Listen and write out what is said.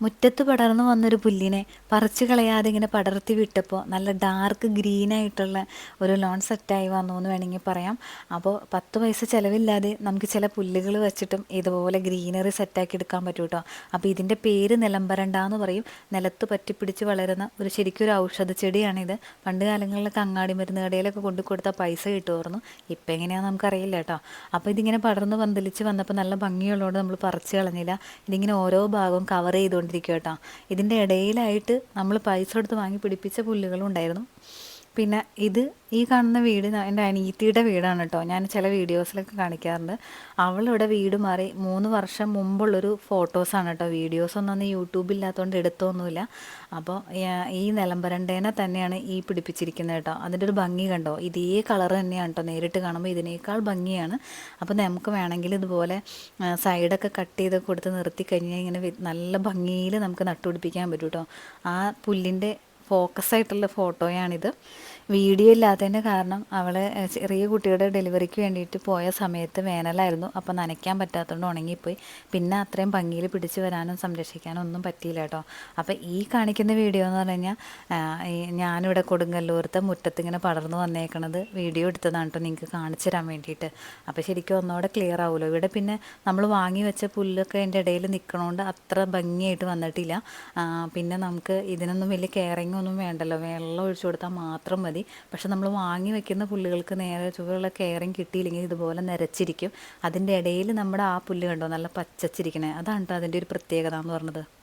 മുറ്റത്ത് പടർന്നു വന്നൊരു പുല്ലിനെ പറിച്ചു കളയാതെ ഇങ്ങനെ പടർത്തി വിട്ടപ്പോൾ നല്ല ഡാർക്ക് ഗ്രീൻ ആയിട്ടുള്ള ഒരു ലോൺ സെറ്റായി വന്നു എന്ന് വേണമെങ്കിൽ പറയാം. അപ്പോൾ പത്ത് പൈസ ചിലവില്ലാതെ നമുക്ക് ചില പുല്ലുകൾ വെച്ചിട്ടും ഇതുപോലെ ഗ്രീനറി സെറ്റാക്കി എടുക്കാൻ പറ്റും കേട്ടോ അപ്പോൾ ഇതിന്റെ പേര് നിലമ്പരണ്ട എന്ന് പറയും. നിലത്ത് പറ്റിപ്പിടിച്ച് വളരുന്ന ഒരു ശരിക്കും ഒരു ഔഷധ ചെടിയാണിത്. പണ്ട് കാലങ്ങളിലൊക്കെ അങ്ങാടി മരുന്ന് കടയിലൊക്കെ കൊണ്ടു കൊടുത്താൽ പൈസ കിട്ടുമായിരുന്നു. ഇപ്പം എങ്ങനെയാണെന്ന് നമുക്കറിയില്ല കേട്ടോ അപ്പോൾ ഇതിങ്ങനെ പടർന്ന് പന്തലിച്ച് വന്നപ്പോൾ നല്ല ഭംഗിയുള്ളതുകൊണ്ട് നമ്മൾ പറിച്ചു കളഞ്ഞില്ല. ഇതിങ്ങനെ ഓരോ ഭാഗവും കവർ ചെയ്തുകൊണ്ടിരിക്കുക കേട്ടോ. ഇതിന്റെ ഇടയിലായിട്ട് നമ്മൾ പൈസ കൊടുത്ത് വാങ്ങി പിടിപ്പിച്ച പുല്ലുകളും ഉണ്ടായിരുന്നു. പിന്നെ ഇത് ഈ കാണുന്ന വീട് എന്റെ അനിയത്തിയുടെ വീടാണ് കേട്ടോ ഞാൻ ചില വീഡിയോസിലൊക്കെ കാണിക്കാറുണ്ട്. അവളിവിടെ വീട് മാറി മൂന്ന് വർഷം മുമ്പുള്ളൊരു ഫോട്ടോസാണ് കേട്ടോ വീഡിയോസൊന്നും അന്ന് യൂട്യൂബില്ലാത്തതുകൊണ്ട് എടുത്തൊന്നുമില്ല. അപ്പോൾ ഈ നിലമ്പരണ്ടേനെ തന്നെയാണ് ഈ പിടിപ്പിച്ചിരിക്കുന്നത് കേട്ടോ അതിന്റെ ഒരു ഭംഗി കണ്ടോ? ഇതേ കളർ തന്നെയാണ് കേട്ടോ നേരിട്ട് കാണുമ്പോൾ ഇതിനേക്കാൾ ഭംഗിയാണ്. അപ്പോൾ നമുക്ക് വേണമെങ്കിൽ ഇതുപോലെ സൈഡൊക്കെ കട്ട് ചെയ്ത് കൊടുത്ത് നിർത്തി കഴിഞ്ഞാൽ ഇങ്ങനെ നല്ല ഭംഗിയിൽ നമുക്ക് നട്ടുപിടിപ്പിക്കാൻ പറ്റും കേട്ടോ ആ പുല്ലിന്റെ ഫോക്കസ് ആയിട്ടുള്ള ഫോട്ടോയാണിത്. വീഡിയോ ഇല്ലാത്തതിന്റെ കാരണം അവൾ ചെറിയ കുട്ടിയുടെ ഡെലിവറിക്ക് വേണ്ടിയിട്ട് പോയ സമയത്ത് വേനലായിരുന്നു. അപ്പോൾ നനയ്ക്കാൻ പറ്റാത്തതുകൊണ്ട് ഉണങ്ങിപ്പോയി. പിന്നെ അത്രയും ഭംഗിയിൽ പിടിച്ച് വരാനും സംരക്ഷിക്കാനും ഒന്നും പറ്റിയില്ല കേട്ടോ. അപ്പോൾ ഈ കാണിക്കുന്ന വീഡിയോ എന്ന് പറഞ്ഞു കഴിഞ്ഞാൽ ഞാനിവിടെ കൊടുങ്ങല്ലൂരത്തെ മുറ്റത്തിങ്ങനെ പടർന്നു വന്നേക്കണത് വീഡിയോ എടുത്തതാണ് കേട്ടോ നിങ്ങൾക്ക് കാണിച്ചു തരാൻ വേണ്ടിയിട്ട്. അപ്പോൾ ശരിക്കും ഒന്നുകൂടെ ക്ലിയർ ആവുമല്ലോ ഇവിടെ പിന്നെ നമ്മൾ വാങ്ങി വെച്ച പുല്ലൊക്കെ അതിന്റെ ഇടയിൽ നിൽക്കണോണ്ട് അത്ര ഭംഗിയായിട്ട് വന്നിട്ടില്ല. പിന്നെ നമുക്ക് ഇതിനൊന്നും വലിയ കെയറിങ് ഒന്നും വേണ്ടല്ലോ. വെള്ളം ഒഴിച്ചു കൊടുത്താൽ മാത്രം മതി. പക്ഷെ നമ്മൾ വാങ്ങി വെക്കുന്ന പുല്ലുകൾക്ക് നേരെ ചുവരുള്ള കെയറിങ് കിട്ടിയില്ലെങ്കിൽ ഇതുപോലെ നിരച്ചിരിക്കും. അതിന്റെ ഇടയിൽ നമ്മുടെ ആ പുല്ല് കണ്ടോ? നല്ല പച്ചച്ചിരിക്കണേ. അതാണ് കേട്ടോ അതിന്റെ ഒരു പ്രത്യേകത എന്ന് പറഞ്ഞത്.